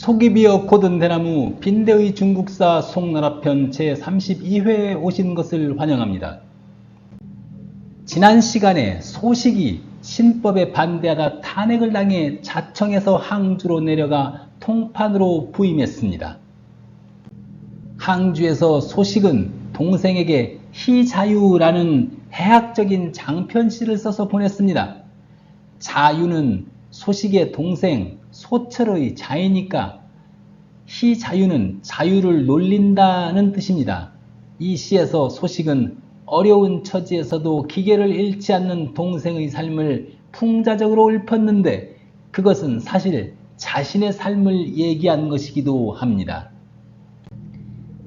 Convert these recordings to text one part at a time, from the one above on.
속이 비어 고든 대나무 빈대의 중국사 송나라편 제32회에 오신 것을 환영합니다. 지난 시간에 소식이 신법에 반대하다 탄핵을 당해 자청에서 항주로 내려가 통판으로 부임했습니다. 항주에서 소식은 동생에게 희자유라는 해학적인 장편시를 써서 보냈습니다. 자유는 소식의 동생 소철의 자이니까 희 자유는 자유를 놀린다는 뜻입니다. 이 시에서 소식은 어려운 처지에서도 기계를 잃지 않는 동생의 삶을 풍자적으로 읊었는데 그것은 사실 자신의 삶을 얘기한 것이기도 합니다.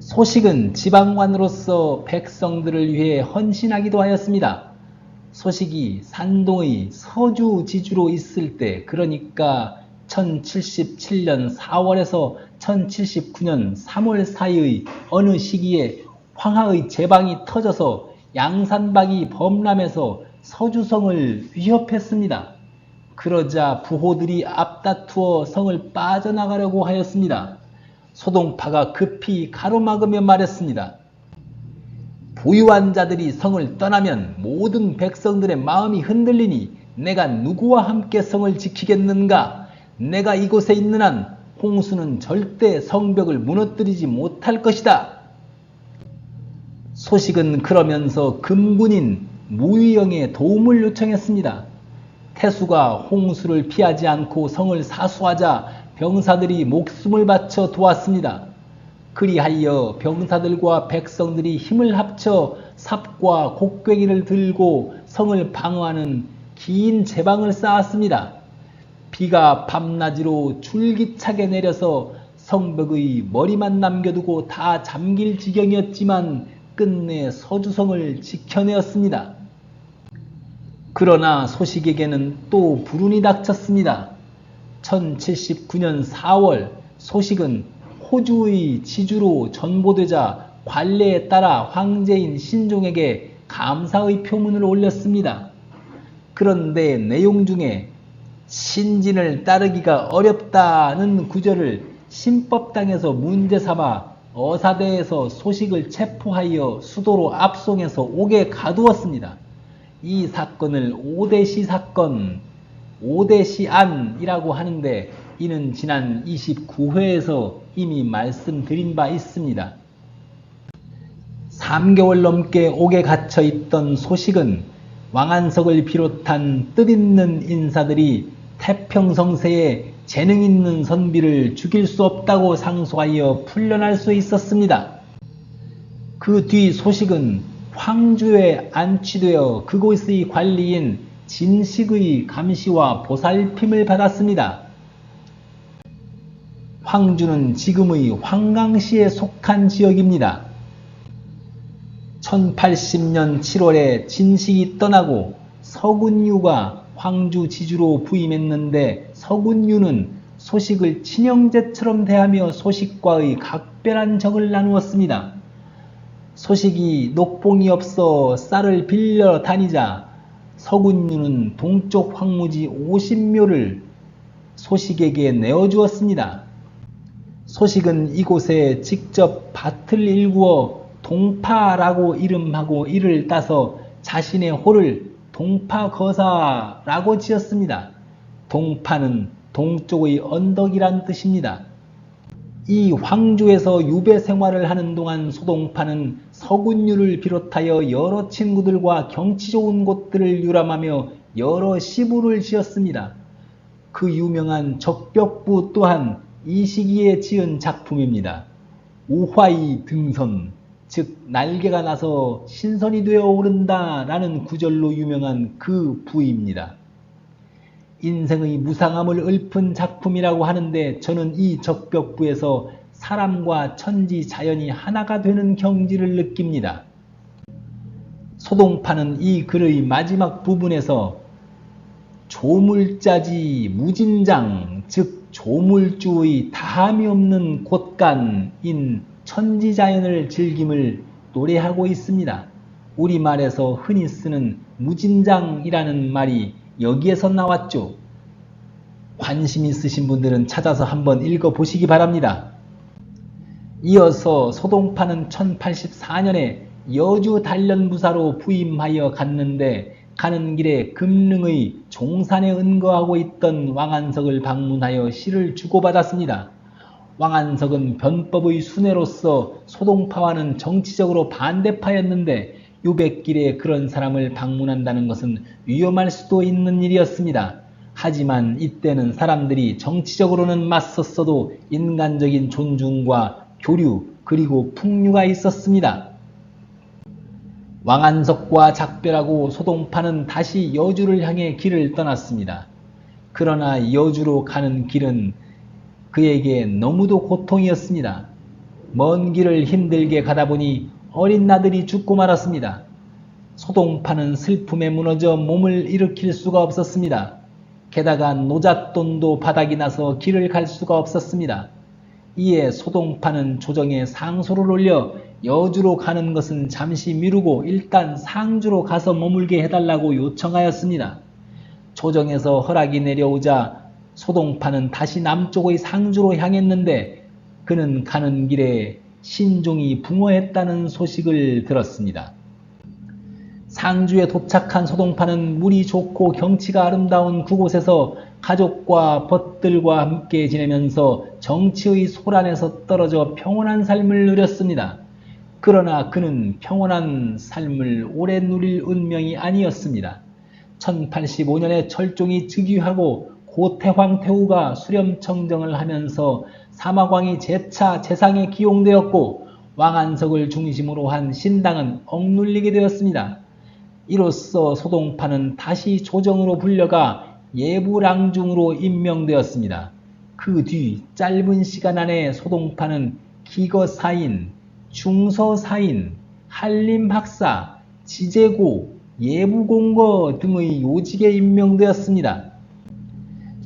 소식은 지방관으로서 백성들을 위해 헌신하기도 하였습니다. 소식이 산동의 서주 지주로 있을 때 그러니까 1077년 4월에서 1079년 3월 사이의 어느 시기에 황하의 제방이 터져서 양산박이 범람해서 서주성을 위협했습니다. 그러자 부호들이 앞다투어 성을 빠져나가려고 하였습니다. 소동파가 급히 가로막으며 말했습니다. 부유한 자들이 성을 떠나면 모든 백성들의 마음이 흔들리니 내가 누구와 함께 성을 지키겠는가? 내가 이곳에 있는 한 홍수는 절대 성벽을 무너뜨리지 못할 것이다. 소식은 그러면서 금군인 무위영의 도움을 요청했습니다. 태수가 홍수를 피하지 않고 성을 사수하자 병사들이 목숨을 바쳐 도왔습니다. 그리하여 병사들과 백성들이 힘을 합쳐 삽과 곡괭이를 들고 성을 방어하는 긴 제방을 쌓았습니다. 비가 밤낮으로 줄기차게 내려서 성벽의 머리만 남겨두고 다 잠길 지경이었지만 끝내 서주성을 지켜내었습니다. 그러나 소식에게는 또 불운이 닥쳤습니다. 1079년 4월 소식은 호주의 지주로 전보되자 관례에 따라 황제인 신종에게 감사의 표문을 올렸습니다. 그런데 내용 중에 신진을 따르기가 어렵다는 구절을 신법당에서 문제 삼아 어사대에서 소식을 체포하여 수도로 압송해서 옥에 가두었습니다. 이 사건을 오대시 사건, 오대시안이라고 하는데 이는 지난 29회에서 이미 말씀드린 바 있습니다. 3개월 넘게 옥에 갇혀 있던 소식은 왕안석을 비롯한 뜻있는 인사들이 태평성세에 재능 있는 선비를 죽일 수 없다고 상소하여 풀려날 수 있었습니다. 그 뒤 소식은 황주에 안치되어 그곳의 관리인 진식의 감시와 보살핌을 받았습니다. 황주는 지금의 황강시에 속한 지역입니다. 1080년 7월에 진식이 떠나고 서군유가 황주 지주로 부임했는데 서군유는 소식을 친형제처럼 대하며 소식과의 각별한 정을 나누었습니다. 소식이 녹봉이 없어 쌀을 빌려 다니자 서군유는 동쪽 황무지 50묘를 소식에게 내어주었습니다. 소식은 이곳에 직접 밭을 일구어 동파라고 이름하고 이를 따서 자신의 호를 동파거사라고 지었습니다. 동파는 동쪽의 언덕이란 뜻입니다. 이 황주에서 유배 생활을 하는 동안 소동파는 서군유를 비롯하여 여러 친구들과 경치 좋은 곳들을 유람하며 여러 시부를 지었습니다. 그 유명한 적벽부 또한 이 시기에 지은 작품입니다. 우화이 등선, 즉 날개가 나서 신선이 되어 오른다 라는 구절로 유명한 그 부입니다. 인생의 무상함을 읊은 작품이라고 하는데 저는 이 적벽부에서 사람과 천지 자연이 하나가 되는 경지를 느낍니다. 소동파는 이 글의 마지막 부분에서 조물자지 무진장 즉 조물주의 다함이 없는 곳간인 천지자연을 즐김을 노래하고 있습니다. 우리말에서 흔히 쓰는 무진장이라는 말이 여기에서 나왔죠. 관심 있으신 분들은 찾아서 한번 읽어보시기 바랍니다. 이어서 소동파는 1084년에 여주 단련부사로 부임하여 갔는데 가는 길에 금릉의 종산에 은거하고 있던 왕안석을 방문하여 시를 주고받았습니다. 왕안석은 변법의 순회로서 소동파와는 정치적으로 반대파였는데 유백길에 그런 사람을 방문한다는 것은 위험할 수도 있는 일이었습니다. 하지만 이때는 사람들이 정치적으로는 맞섰어도 인간적인 존중과 교류 그리고 풍류가 있었습니다. 왕안석과 작별하고 소동파는 다시 여주를 향해 길을 떠났습니다. 그러나 여주로 가는 길은 그에게 너무도 고통이었습니다. 먼 길을 힘들게 가다 보니 어린 나들이 죽고 말았습니다. 소동파는 슬픔에 무너져 몸을 일으킬 수가 없었습니다. 게다가 노잣돈도 바닥이 나서 길을 갈 수가 없었습니다. 이에 소동파는 조정에 상소를 올려 여주로 가는 것은 잠시 미루고 일단 상주로 가서 머물게 해달라고 요청하였습니다. 조정에서 허락이 내려오자 소동파는 다시 남쪽의 상주로 향했는데 그는 가는 길에 신종이 붕어했다는 소식을 들었습니다. 상주에 도착한 소동파는 물이 좋고 경치가 아름다운 그곳에서 가족과 벗들과 함께 지내면서 정치의 소란에서 떨어져 평온한 삶을 누렸습니다. 그러나 그는 평온한 삶을 오래 누릴 운명이 아니었습니다. 1085년에 철종이 즉위하고 고태황 태후가 수렴청정을 하면서 사마광이 재차 재상에 기용되었고 왕안석을 중심으로 한 신당은 억눌리게 되었습니다. 이로써 소동파는 다시 조정으로 불려가 예부랑중으로 임명되었습니다. 그 뒤 짧은 시간 안에 소동파는 기거사인, 중서사인, 한림박사, 지제고, 예부공거 등의 요직에 임명되었습니다.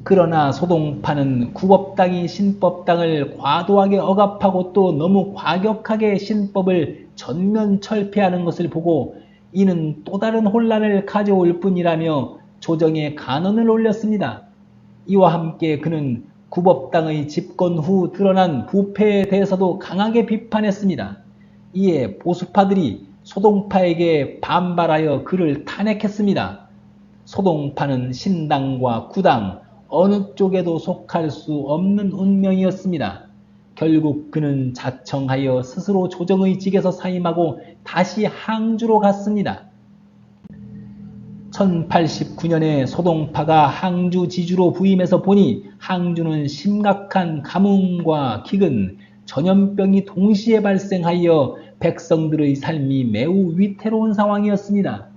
그러나 소동파는 구법당이 신법당을 과도하게 억압하고 또 너무 과격하게 신법을 전면 철폐하는 것을 보고 이는 또 다른 혼란을 가져올 뿐이라며 조정에 간언을 올렸습니다. 이와 함께 그는 구법당의 집권 후 드러난 부패에 대해서도 강하게 비판했습니다. 이에 보수파들이 소동파에게 반발하여 그를 탄핵했습니다. 소동파는 신당과 구당, 어느 쪽에도 속할 수 없는 운명이었습니다. 결국 그는 자청하여 스스로 조정의 직에서 사임하고 다시 항주로 갔습니다. 1089년에 소동파가 항주 지주로 부임해서 보니 항주는 심각한 가뭄과 기근, 전염병이 동시에 발생하여 백성들의 삶이 매우 위태로운 상황이었습니다.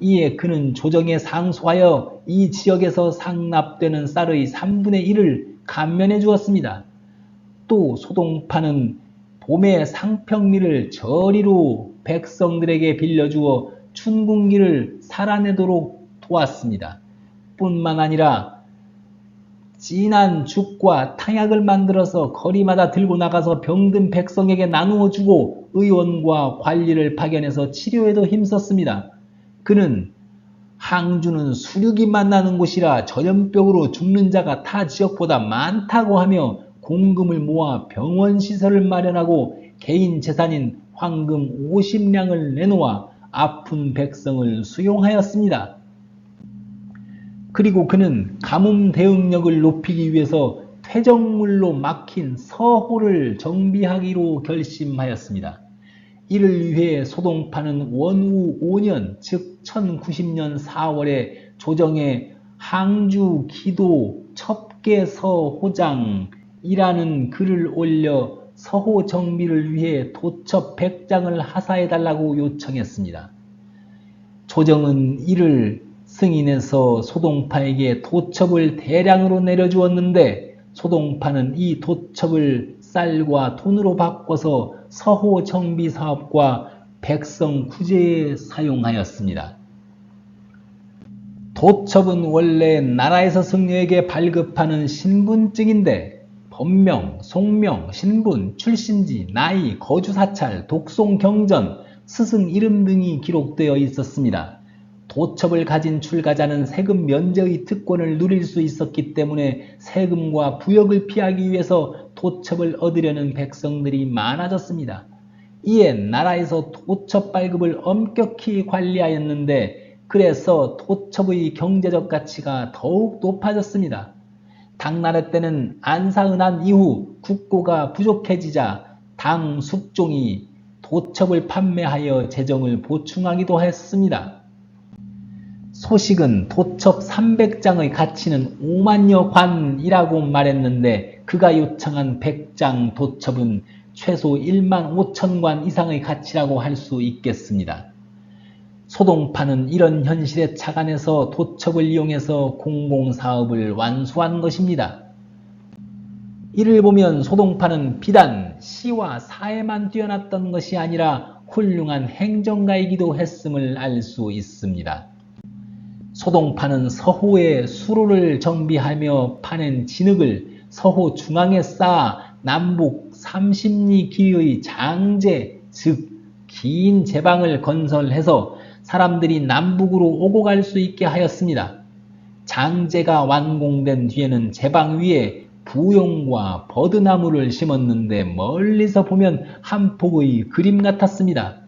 이에 그는 조정에 상소하여 이 지역에서 상납되는 쌀의 3분의 1을 감면해 주었습니다. 또 소동파는 봄에 상평리를 저리로 백성들에게 빌려주어 춘궁기를 살아내도록 도왔습니다. 뿐만 아니라 진한 죽과 탕약을 만들어서 거리마다 들고 나가서 병든 백성에게 나누어 주고 의원과 관리를 파견해서 치료에도 힘썼습니다. 그는 항주는 수륙이 만나는 곳이라 전염병으로 죽는 자가 타 지역보다 많다고 하며 공금을 모아 병원 시설을 마련하고 개인 재산인 황금 50량을 내놓아 아픈 백성을 수용하였습니다. 그리고 그는 가뭄 대응력을 높이기 위해서 퇴적물로 막힌 서호를 정비하기로 결심하였습니다. 이를 위해 소동파는 원후 5년 즉 1090년 4월에 조정에 항주 기도 첩계서 호장이라는 글을 올려 서호 정비를 위해 도첩 100장을 하사해달라고 요청했습니다. 조정은 이를 승인해서 소동파에게 도첩을 대량으로 내려주었는데 소동파는 이 도첩을 쌀과 돈으로 바꿔서 서호 정비 사업과 백성 구제에 사용하였습니다. 도첩은 원래 나라에서 승려에게 발급하는 신분증인데 본명, 송명, 신분, 출신지, 나이, 거주 사찰, 독송 경전, 스승 이름 등이 기록되어 있었습니다. 도첩을 가진 출가자는 세금 면제의 특권을 누릴 수 있었기 때문에 세금과 부역을 피하기 위해서 도첩을 얻으려는 백성들이 많아졌습니다. 이에 나라에서 도첩 발급을 엄격히 관리하였는데 그래서 도첩의 경제적 가치가 더욱 높아졌습니다. 당나라 때는 안사은한 이후 국고가 부족해지자 당 숙종이 도첩을 판매하여 재정을 보충하기도 했습니다. 소식은 도첩 300장의 가치는 5만여 관이라고 말했는데 그가 요청한 100장 도첩은 최소 1만 5천 관 이상의 가치라고 할 수 있겠습니다. 소동파는 이런 현실에 착안해서 도첩을 이용해서 공공사업을 완수한 것입니다. 이를 보면 소동파는 비단 시와 사에만 뛰어났던 것이 아니라 훌륭한 행정가이기도 했음을 알 수 있습니다. 소동파는 서호에 수로를 정비하며 파낸 진흙을 서호 중앙에 쌓아 남북 30리 길이의 장제, 즉 긴 제방을 건설해서 사람들이 남북으로 오고 갈 수 있게 하였습니다. 장제가 완공된 뒤에는 제방 위에 부용과 버드나무를 심었는데 멀리서 보면 한 폭의 그림 같았습니다.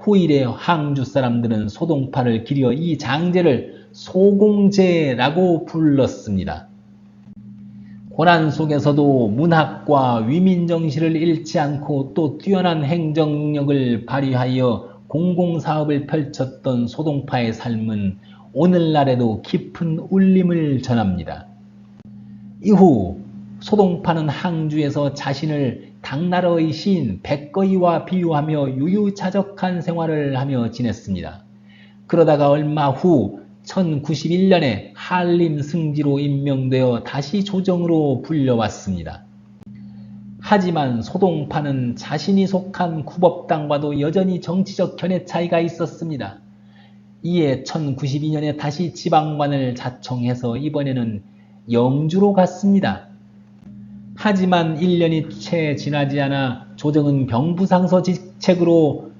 후일에 항주 사람들은 소동파를 기려 이 장제를 소공제라고 불렀습니다. 고난 속에서도 문학과 위민정신을 잃지 않고 또 뛰어난 행정력을 발휘하여 공공사업을 펼쳤던 소동파의 삶은 오늘날에도 깊은 울림을 전합니다. 이후 소동파는 항주에서 자신을 당나라의 시인 백거이와 비유하며 유유자적한 생활을 하며 지냈습니다. 그러다가 얼마 후 1091년에 한림 승지로 임명되어 다시 조정으로 불려왔습니다. 하지만 소동파는 자신이 속한 구법당과도 여전히 정치적 견해 차이가 있었습니다. 이에 1092년에 다시 지방관을 자청해서 이번에는 영주로 갔습니다. 하지만 1년이 채 지나지 않아 조정은 병부상서 직책으로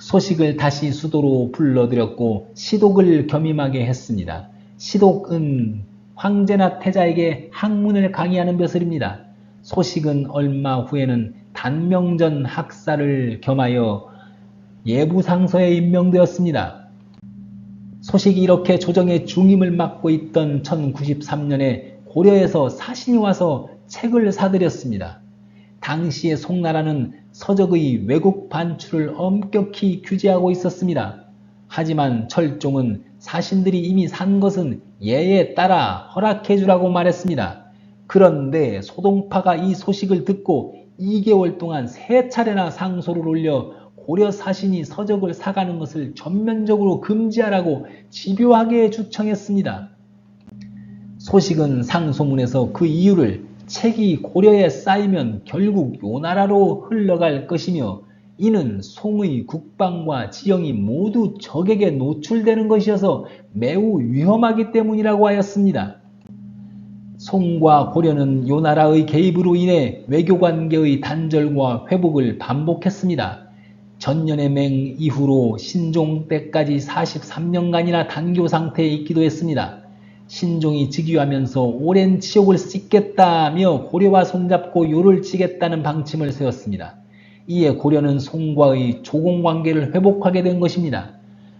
소식을 다시 수도로 불러들였고 시독을 겸임하게 했습니다. 시독은 황제나 태자에게 학문을 강의하는 벼슬입니다. 소식은 얼마 후에는 단명전 학사를 겸하여 예부상서에 임명되었습니다. 소식이 이렇게 조정의 중임을 맡고 있던 1093년에 고려에서 사신이 와서 책을 사들였습니다. 당시의 송나라는 서적의 외국 반출을 엄격히 규제하고 있었습니다. 하지만 철종은 사신들이 이미 산 것은 예에 따라 허락해 주라고 말했습니다. 그런데 소동파가 이 소식을 듣고 2개월 동안 세 차례나 상소를 올려 고려 사신이 서적을 사가는 것을 전면적으로 금지하라고 집요하게 주청했습니다. 소식은 상소문에서 그 이유를 책이 고려에 쌓이면 결국 요나라로 흘러갈 것이며 이는 송의 국방과 지형이 모두 적에게 노출되는 것이어서 매우 위험하기 때문이라고 하였습니다. 송과 고려는 요나라의 개입으로 인해 외교관계의 단절과 회복을 반복했습니다. 전년의 맹 이후로 신종 때까지 43년간이나 단교 상태에 있기도 했습니다. 신종이 즉위하면서 오랜 치욕을 씻겠다며 고려와 손잡고 요를 치겠다는 방침을 세웠습니다. 이에 고려는 송과의 조공관계를 회복하게 된 것입니다.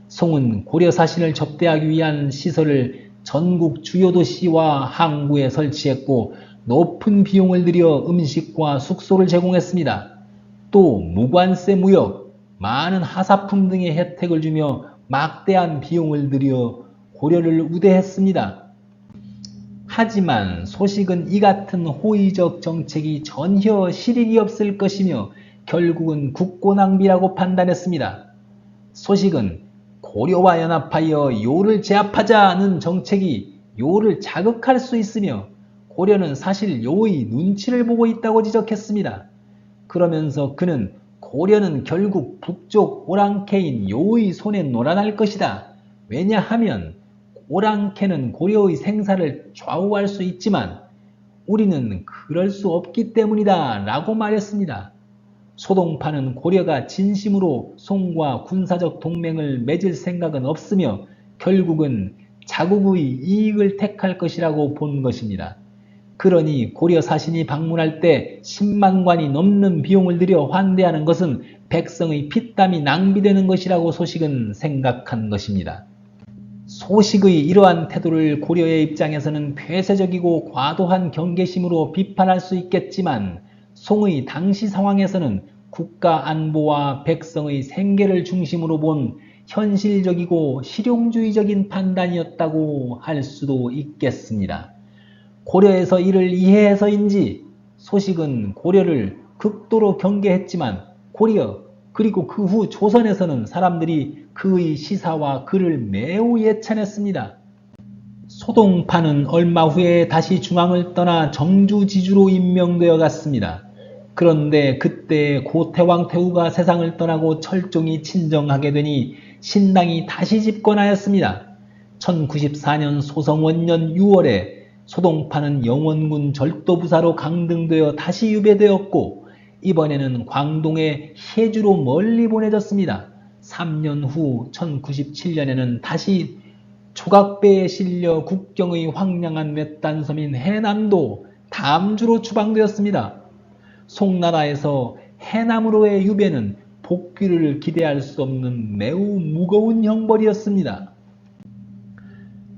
송은 고려 사신을 접대하기 위한 시설을 전국 주요 도시와 항구에 설치했고 높은 비용을 들여 음식과 숙소를 제공했습니다. 또 무관세 무역, 많은 하사품 등의 혜택을 주며 막대한 비용을 들여 고려를 우대했습니다. 하지만 소식은 이 같은 호의적 정책이 전혀 실익이 없을 것이며 결국은 국고 낭비라고 판단했습니다. 소식은 고려와 연합하여 요를 제압하자는 정책이 요를 자극할 수 있으며 고려는 사실 요의 눈치를 보고 있다고 지적했습니다. 그러면서 그는 고려는 결국 북쪽 오랑캐인 요의 손에 놀아날 것이다. 왜냐하면 오랑캐는 고려의 생사를 좌우할 수 있지만 우리는 그럴 수 없기 때문이다 라고 말했습니다. 소동파는 고려가 진심으로 송과 군사적 동맹을 맺을 생각은 없으며 결국은 자국의 이익을 택할 것이라고 본 것입니다. 그러니 고려 사신이 방문할 때 10만 관이 넘는 비용을 들여 환대하는 것은 백성의 피땀이 낭비되는 것이라고 소식은 생각한 것입니다. 소식의 이러한 태도를 고려의 입장에서는 폐쇄적이고 과도한 경계심으로 비판할 수 있겠지만 송의 당시 상황에서는 국가 안보와 백성의 생계를 중심으로 본 현실적이고 실용주의적인 판단이었다고 할 수도 있겠습니다. 고려에서 이를 이해해서인지 소식은 고려를 극도로 경계했지만 고려 그리고 그 후 조선에서는 사람들이 그의 시사와 그를 매우 예찬했습니다. 소동파는 얼마 후에 다시 중앙을 떠나 정주지주로 임명되어 갔습니다. 그런데 그때 고태왕 태후가 세상을 떠나고 철종이 친정하게 되니 신당이 다시 집권하였습니다. 1094년 소성원년 6월에 소동파는 영원군 절도부사로 강등되어 다시 유배되었고 이번에는 광동의 해주로 멀리 보내졌습니다. 3년 후 1097년에는 다시 조각배에 실려 국경의 황량한 외딴섬인 해남도 담주로 추방되었습니다. 송나라에서 해남으로의 유배는 복귀를 기대할 수 없는 매우 무거운 형벌이었습니다.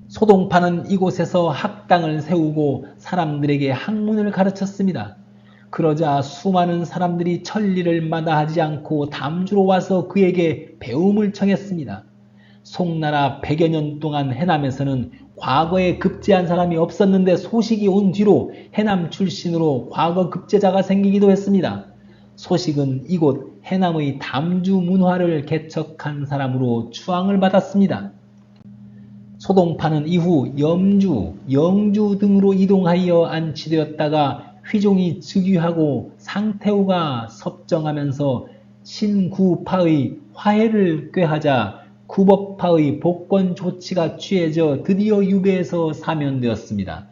소동파는 이곳에서 학당을 세우고 사람들에게 학문을 가르쳤습니다. 그러자 수많은 사람들이 천리를 마다하지 않고 담주로 와서 그에게 배움을 청했습니다. 송나라 100여 년 동안 해남에서는 과거에 급제한 사람이 없었는데 소식이 온 뒤로 해남 출신으로 과거 급제자가 생기기도 했습니다. 소식은 이곳 해남의 담주 문화를 개척한 사람으로 추앙을 받았습니다. 소동파는 이후 염주, 영주 등으로 이동하여 안치되었다가 휘종이 즉위하고 상태우가 섭정하면서 신구파의 화해를 꾀하자 구법파의 복권 조치가 취해져 드디어 유배에서 사면되었습니다.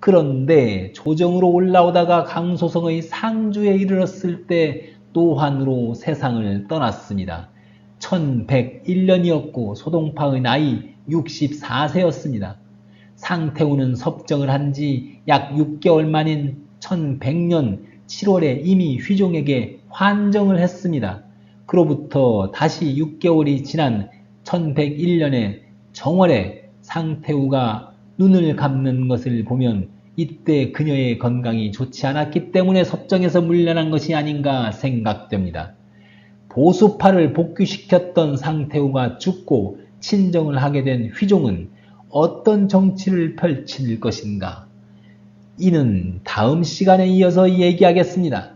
그런데 조정으로 올라오다가 강소성의 상주에 이르렀을 때 노환으로 세상을 떠났습니다. 1101년이었고 소동파의 나이 64세였습니다. 상태우는 섭정을 한 지 약 6개월 만인 1100년 7월에 이미 휘종에게 환정을 했습니다. 그로부터 다시 6개월이 지난 1101년에 정월에 상태우가 눈을 감는 것을 보면 이때 그녀의 건강이 좋지 않았기 때문에 섭정에서 물려난 것이 아닌가 생각됩니다. 보수파를 복귀시켰던 상태우가 죽고 친정을 하게 된 휘종은 어떤 정치를 펼칠 것인가? 이는 다음 시간에 이어서 얘기하겠습니다.